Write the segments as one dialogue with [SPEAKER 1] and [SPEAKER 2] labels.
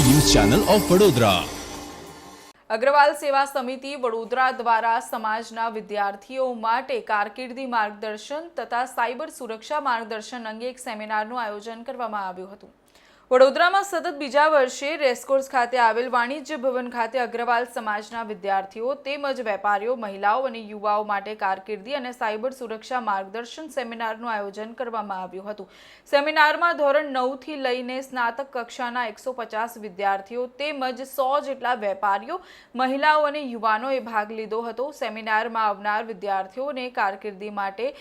[SPEAKER 1] channel of Vadodara.
[SPEAKER 2] Agrawal Seva Samiti Vadodara દ્વારા સમાજના વિદ્યાર્થીઓ માટે કારકિર્દી માર્ગદર્શન તથા સાયબર સુરક્ષા માર્ગદર્શન અંગે એક સેમિનારનું આયોજન કરવામાં આવ્યું હતું. વડોદરામાં સતત બીજા વર્ષે રેસકોર્સ ખાતે આવેલ વાણિજ્ય ભવન ખાતે અગ્રવાલ સમાજના વિદ્યાર્થીઓ તેમજ વેપારીઓ, મહિલાઓ અને યુવાઓ માટે કારકિર્દી અને સાયબર સુરક્ષા માર્ગદર્શન સેમિનારનું આયોજન કરવામાં આવ્યું હતું. સેમિનારમાં ધોરણ નવથી લઈને સ્નાતક કક્ષાના એકસો પચાસ વિદ્યાર્થીઓ તેમજ સો જેટલા વેપારીઓ, મહિલાઓ અને યુવાનોએ ભાગ લીધો હતો. સેમિનારમાં આવનાર વિદ્યાર્થીઓને કારકિર્દી માટે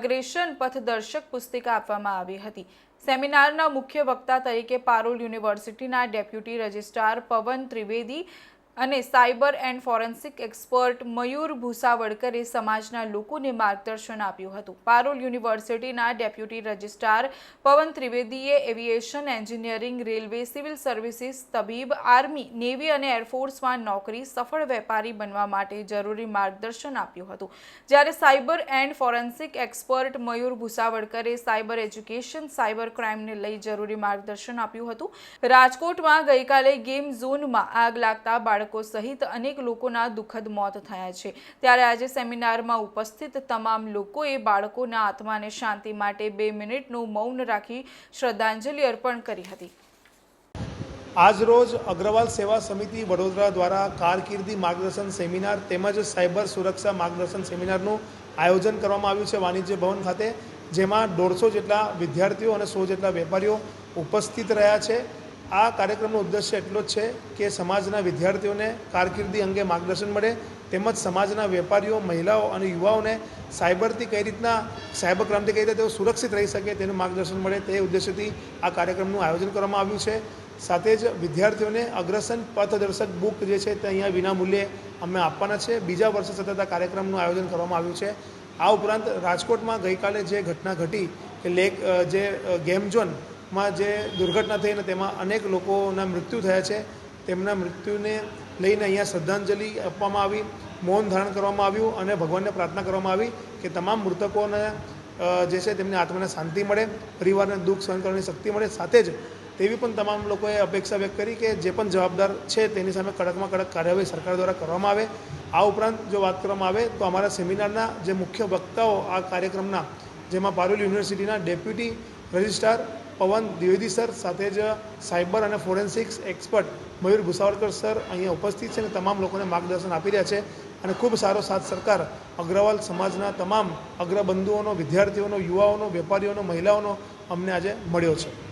[SPEAKER 2] અગ્રેસન પથદર્શક પુસ્તિકા આપવામાં આવી હતી. સેમિનારના મુખ્ય વક્તા તરીકે પારોલ યુનિવર્સિટીના ડેપ્યુટી રજિસ્ટ્રાર પવન ત્રિવેદી અને cyber and forensic expert Mayur ભૂસાવડકરે સમાજના લોકોને માર્ગદર્શન આપ્યું હતું. પારોલ યુનિવર્સિટીના ડેપ્યુટી રજિસ્ટ્રાર પવન ત્રિવેદીએ aviation engineering, railway, civil services, તબીબ, આર્મી, નેવી અને એરફોર્સમાં નોકરી, સફળ વેપારી બનવા માટે જરૂરી માર્ગદર્શન આપ્યું હતું. જ્યારે cyber and forensic expert Mayur ભૂસાવડકરે cyber education, cyber ક્રાઇમને લઈ જરૂરી માર્ગદર્શન આપ્યું હતું. રાજકોટમાં ગઈકાલે ગેમ ઝોનમાં આગ લાગતા બાળકો સહિત અનેક લોકોના દુઃખદ મોત થયા છે. ત્યારે આજે સેમિનારમાં ઉપસ્થિત તમામ લોકોએ બાળકોના આત્માને શાંતિ માટે બે મિનિટનું મૌન રાખી શ્રદ્ધાંજલિ અર્પણ કરી હતી.
[SPEAKER 3] આજરોજ અગ્રવાલ સેવા સમિતિ વડોદરા દ્વારા કારકિર્દી માર્ગદર્શન સેમિનાર તેમજ સાયબર સુરક્ષા માર્ગદર્શન સેમિનારનું આયોજન કરવામાં આવ્યું છે વાણિજ્ય ભવન ખાતે, જેમાં દોઢસો જેટલા વિદ્યાર્થીઓ અને સો જેટલા વેપારીઓ ઉપસ્થિત રહ્યા છે. આ કાર્યક્રમનો ઉદ્દેશ્ય એટલો જ છે કે સમાજના વિદ્યાર્થીઓને કારકિર્દી અંગે માર્ગદર્શન મળે, તેમજ સમાજના વેપારીઓ, મહિલાઓ અને યુવાઓને સાયબરથી કઈ રીતના, સાયબર ક્રાઇમથી કઈ રીતે તેઓ સુરક્ષિત રહી શકે તેનું માર્ગદર્શન મળે તે ઉદ્દેશ્યથી આ કાર્યક્રમનું આયોજન કરવામાં આવ્યું છે. સાથે જ વિદ્યાર્થીઓને અગ્રસન પથદર્શક બુક જે છે તે અહીંયા વિનામૂલ્યે અમે આપવાના છે. બીજા વર્ષે સતત આ કાર્યક્રમનું આયોજન કરવામાં આવ્યું છે. આ ઉપરાંત રાજકોટમાં ગઈકાલે જે ઘટના ઘટી કે લેક જે ગેમ ગેમ ઝોનમાં જે દુર્ઘટના થઈને તેમાં અનેક લોકોના મૃત્યુ થયા છે. તેમના મૃત્યુને લઈને અહીંયા શ્રદ્ધાંજલિ આપવામાં આવી, મૌન ધારણ કરવામાં આવ્યું અને ભગવાનને પ્રાર્થના કરવામાં આવી કે તમામ મૃતકોને જે છે તેમને આત્માને શાંતિ મળે, પરિવારને દુઃખ સહન કરવાની શક્તિ મળે. સાથે જ તેવી પણ તમામ લોકોએ અપેક્ષા વ્યક્ત કરી કે જે પણ જવાબદાર છે તેની સામે કડકમાં કડક કાર્યવાહી સરકાર દ્વારા કરવામાં આવે. આ ઉપરાંત જો વાત કરવામાં આવે તો અમારા સેમિનારના જે મુખ્ય વક્તાઓ આ કાર્યક્રમના, જેમાં પારુલ યુનિવર્સિટીના ડેપ્યુટી રજિસ્ટ્રાર પવન દ્વિવેદી સર સાથે જ સાયબર અને forensics expert Mayur Bhusavalkar sir અહીંયા ઉપસ્થિત છે અને તમામ લોકોને માર્ગદર્શન આપી રહ્યા છે અને ખૂબ સારો સાથ સરકાર અગ્રવાલ સમાજના તમામ અગ્રબંધુઓનો, વિદ્યાર્થીઓનો, યુવાઓનો, વેપારીઓનો, મહિલાઓનો અમને આજે મળ્યો છે.